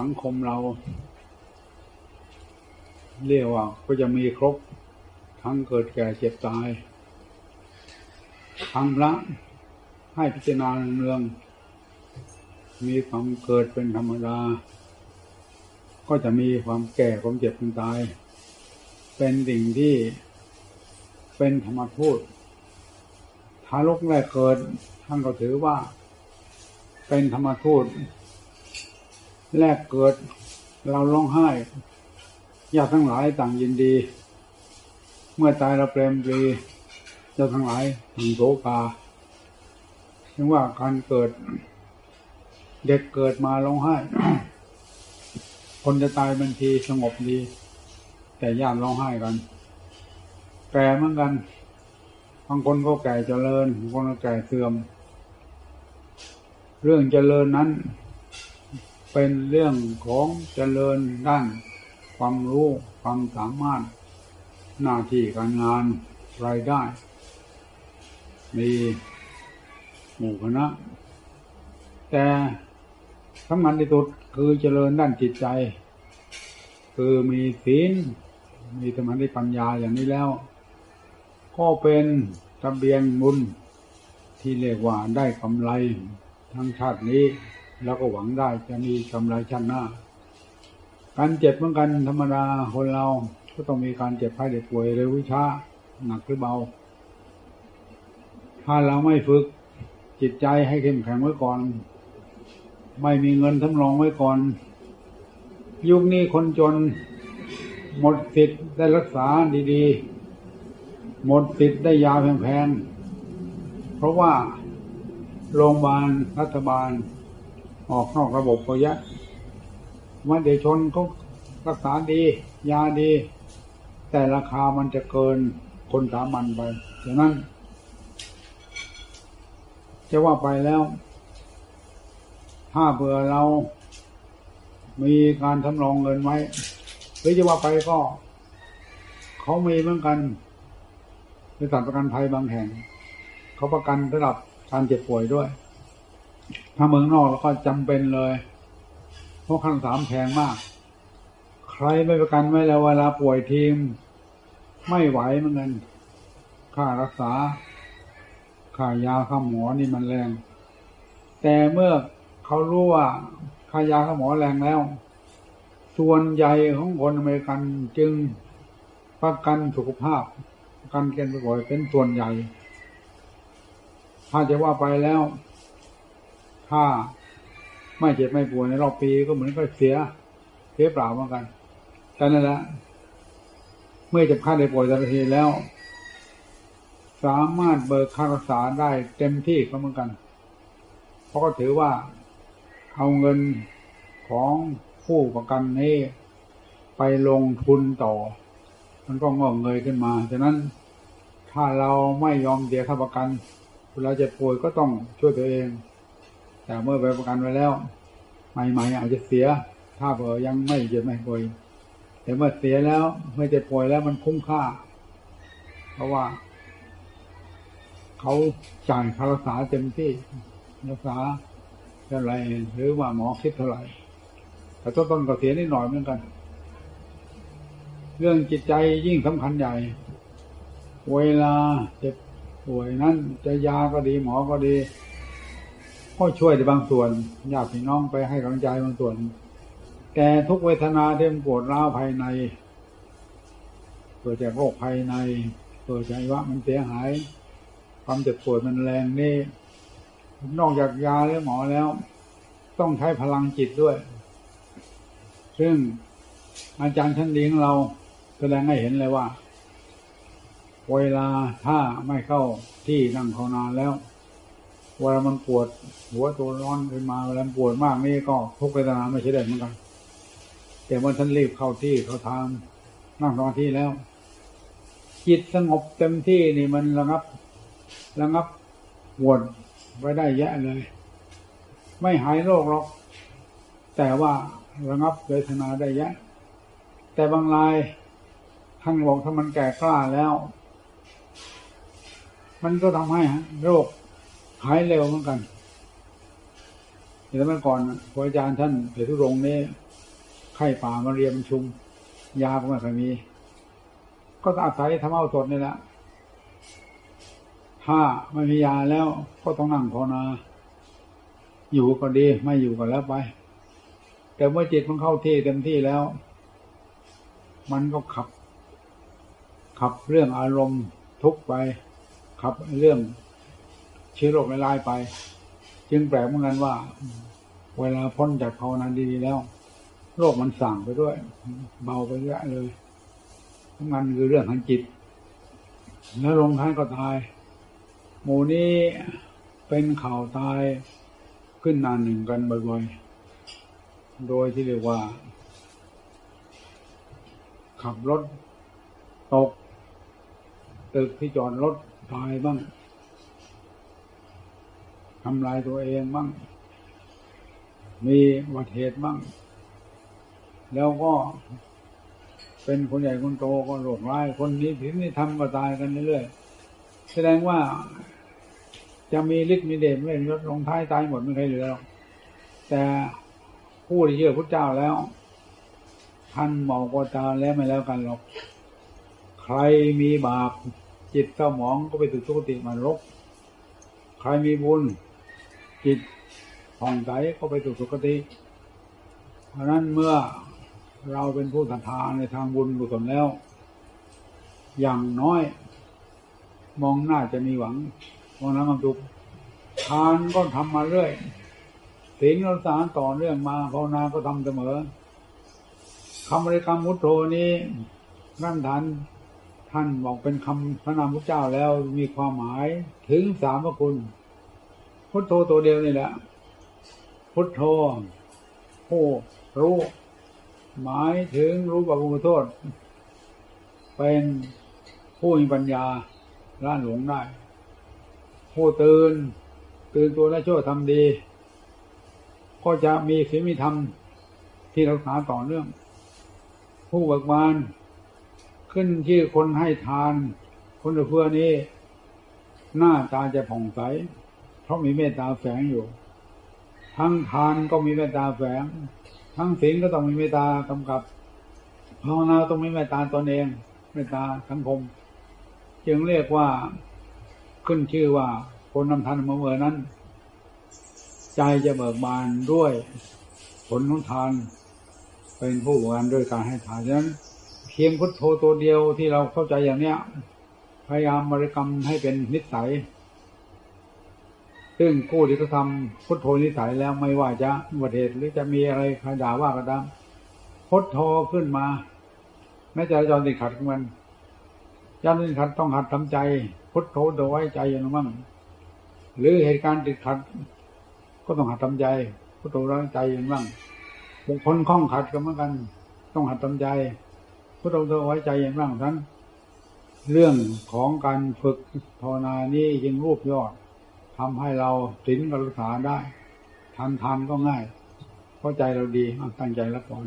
สังคมเรา เรียกว่าก็จะมีครบ ทั้งเกิดแก่เจ็บตายทั้งพระให้พิจารณาเนือง มีความเกิดเป็นธรรมดา ก็จะมีความแก่ความเจ็บความตาย เป็นสิ่งที่เป็นธรรมทูตทารกแรกเกิดท่านก็ถือว่า เป็นธรรมทูต แรกเกิดเราร้องไห้ญาติทั้งหลายต่างยินดี เมื่อตายเราเปรมปรีเจ้าทั้งหลายถึงโศกาถึงว่าการเกิด เด็กเกิดมาร้องไห้ คนจะตายบันทีสงบดี แต่ญาติร้องไห้กันแก่เหมือนกันบางคนก็แก่เจริญบางคนก็แก่เสื่อม เรื่องเจริญนั้น เป็นเรื่องของเจริญด้านความรู้ความสามารถ หน้าที่การงานรายได้ มีหมู่คณะ แต่สำคัญที่สุดคือเจริญด้านจิตใจ คือมีศีลมีสมาธิปัญญาอย่างนี้แล้ว ก็เป็นทะเบียนบุญที่เรียกว่าได้กำไรทั้งชาตินี้ แล้วก็หวังได้จะมีกำไรชาติหน้า การเจ็บเหมือนกันธรรมดาคนเราก็ต้องมีการเจ็บไข้ได้ป่วยเร็ววิชาหนักหรือเบา ถ้าเราไม่ฝึกจิตใจให้เข้มแข็งไว้ก่อน ไม่มีเงินทำรองไว้ก่อน ยุคนี้คนจน หมดสิทธิ์ได้รักษาดีๆ หมดสิทธิ์ได้ยาแพงๆ เพราะว่าโรงพยาบาลรัฐบาล ออกนอกระบบก็เยอะวันเดชนเขารักษาดี ยาดี แต่ราคามันจะเกินคนสามัญไปฉะนั้น จะว่าไปแล้ว ถ้าเผื่อเรา มีการทำรองเงินไว้หรือจะว่าไปก็เขามีเหมือนกันบริษัทประกันภัยบางแห่ง เขาประกันระดับการเจ็บป่วยด้วย ถ้าเมืองนอกแล้วก็จำเป็นเลย เพราะขั้นสามแพงมาก ใครไม่ประกันไว้แล้วเวลาป่วยทีม ไม่ไหวเหมือนกันค่ารักษา ค่ายาค่าหมอนี่มันแรง แต่เมื่อเขารู้ว่าค่ายาค่าหมอแรงแล้ว ส่วนใหญ่ของคนอเมริกันจึงประกันสุขภาพประกันเกณฑ์ป่วยเป็นส่วนใหญ่ ถ้าจะว่าไปแล้ว ถ้าไม่เจ็บไม่ป่วยในรอบปีก็เหมือนกับเสียเสียเปล่าเหมือนกันแต่นั่นแหละเมื่อเจ็บไข้ได้ป่วยแต่ละทีแล้ว สามารถเบิกค่ารักษาได้เต็มที่ก็เหมือนกัน เพราะก็ถือว่าเอาเงินของผู้ประกันนี้ไปลงทุนต่อ มันก็งอกเงยขึ้นมา ฉะนั้นถ้าเราไม่ยอมเสียค่าประกันเวลาเจ็บป่วยก็ต้องช่วยตัวเอง แต่เมื่อไปประกันไว้แล้ว ใหม่ๆอาจจะเสีย ถ้าเผื่อยังไม่เจ็บไม่ป่วยแต่เมื่อเสียแล้วเมื่อเจ็บป่วยแล้วมันคุ้มค่า เพราะว่าเขาจ่ายค่ารักษาเต็มที่รักษาเท่าไรหรือว่าหมอคิดเท่าไหร่แต่ต้นต้นก็เสียนิดหน่อยเหมือนกัน เรื่องจิตใจยิ่งสำคัญใหญ่ เวลาเจ็บป่วยนั้นจะยาก็ดีหมอก็ดี ก็ช่วยในบางส่วนญาติพี่น้องไปให้กำลังใจบางส่วน แต่ทุกเวทนาที่มันปวดร้าวภายในเกิดจากโรคภายในเกิดจากว่ามันเสียหาย ความเจ็บปวดมันแรงนี่ นอกจากยาหรือหมอแล้ว ต้องใช้พลังจิตด้วย ซึ่งอาจารย์ชั้นเลี้ยงเราแสดงให้เห็นเลยว่า เวลาถ้าไม่เข้าที่นั่งเขานานแล้ว เวลามันปวด หัวตัวร้อนขึ้นมาเวลาปวดมากนี่ก็ทุกเวทนาไม่ใช่ได้เหมือนกันแต่เมื่อท่านรีบเข้าที่เขาทางนั่งสมาธิแล้ว จิตสงบเต็มที่นี่มันระงับ ระงับปวดไว้ได้แยะเลย ไม่หายโรคหรอก แต่ว่าระงับเวทนาได้แยะ แต่บางรายท่านบอกถ้ามันแก่กล้าแล้ว มันก็ทำให้โรค หายเร็วเหมือนกันแต่เมื่อก่อนพระอาจารย์ท่านเผยทุรงนี้ไข้ป่ามาเรียมชุม ยาก็ไม่เคยมี ก็อาศัยธรรมเอาสดนี่แหละถ้าไม่มียาแล้วก็ต้องนั่งภาวนา อยู่ก็ดีไม่อยู่ก็แล้วไป แต่เมื่อจิตมันเข้าที่เต็มที่แล้ว มันก็ขับ ขับเรื่องอารมณ์ทุกไป ขับเรื่อง เชื้อโรคลายไป จึงแปลกเหมือนกันว่า เวลาพ้นจากภาวนาดีแล้ว โรคมันสั่งไปด้วย เบาไปเยอะเลยทั้งนั้นคือเรื่องทางจิต แล้วลงท้ายก็ตาย หมู่นี้เป็นข่าวตายขึ้นนานหนึ่งกันบ่อยๆ โดยที่เรียกว่า ขับรถตกตึกที่จอดรถตายบ้าง ทำลายตัวเองบ้าง มีอุบัตเหตุบ้าง แล้วก็เป็นคนใหญ่คนโตก็โรคร้าย คนนี้ถึงนี่ทำก็ตายกันเรื่อยๆ แสดงว่าจะมีฤทธิ์มีเดชไม่ลดลงท้ายตายหมดไม่เคยเหลือหรอกแต่ผู้ที่เชื่อพระเจ้าแล้ว ท่านบอกว่าตาแล้วไม่แล้วกันหรอก ใครมีบาปจิตเศร้าหมองก็ไปถึงสุคติมานรก ใครมีบุญ จิตผ่องใสก็ไปสู่สุคติ เพราะนั้นเมื่อเราเป็นผู้ศรัทธาในทางบุญกุศลแล้ว อย่างน้อย มองหน้าจะมีหวังมองน้ำความสุขทานก็ทำมาเรื่อยศีลรักษาต่อเนื่องมาภาวนาก็ทำเสมอคำบริกรรมมุตโธนี้นั่นทันท่านบอกเป็นคำพระนามพระเจ้าแล้วมีความหมายถึงสามพระคุณ พุทโธตัวเดียวนี่แหละ พุทโธผู้รู้ หมายถึงรู้บาปบุญโทษ เป็นผู้มีปัญญาล้านหลงได้ ผู้ตื่น ตื่นตัวและช่วยทำดี ก็จะมีศีลมีธรรมที่รักษาต่อเนื่อง ผู้เบิกบานขึ้นชื่อคนให้ทาน คนเพื่อนี้ หน้าตาจะผ่องใส เพราะมีเมตตาแฝงอยู่ ทั้งทานก็มีเมตตาแฝง ทั้งศีลก็ต้องมีเมตตากำกับภาวนาต้องมีเมตตาตนเอง เมตตาสังคม จึงเรียกว่าขึ้นชื่อว่าคนนำทานมาเมื่อนั้น ใจจะเบิกบานด้วยผลของทาน เป็นผู้บานด้วยการให้ทานฉะนั้นเพียงพุทโธตัวเดียวที่เราเข้าใจอย่างเนี้ยพยายามบริกรรมให้เป็นนิสัย ซึ่งผู้ที่เขาทำพุทโธนิสัยแล้วไม่ว่าจะอุบัติเหตุหรือจะมีอะไรใครด่าว่าก็ตามพุทโธขึ้นมา แม้จะจรติดขัดของมันจรติดขัดต้องหัดทำใจ พุทโธตัวไว้ใจอย่างนั้นมั่งหรือเหตุการณ์ติดขัด ก็ต้องหัดทำใจ พุทโธร้างใจอย่างนั้นมั่งบุคคลคล้องขัดก็เหมือนกัน ต้องหัดทำใจ พุทโธตัวไว้ใจอย่างนั้นทั้นเรื่องของการฝึกภาวนานี้จึงรูปยอด ทำให้เราศีลรักษาได้ทำทำก็ง่าย เข้าใจเราดีตั้งใจแล้วก่อน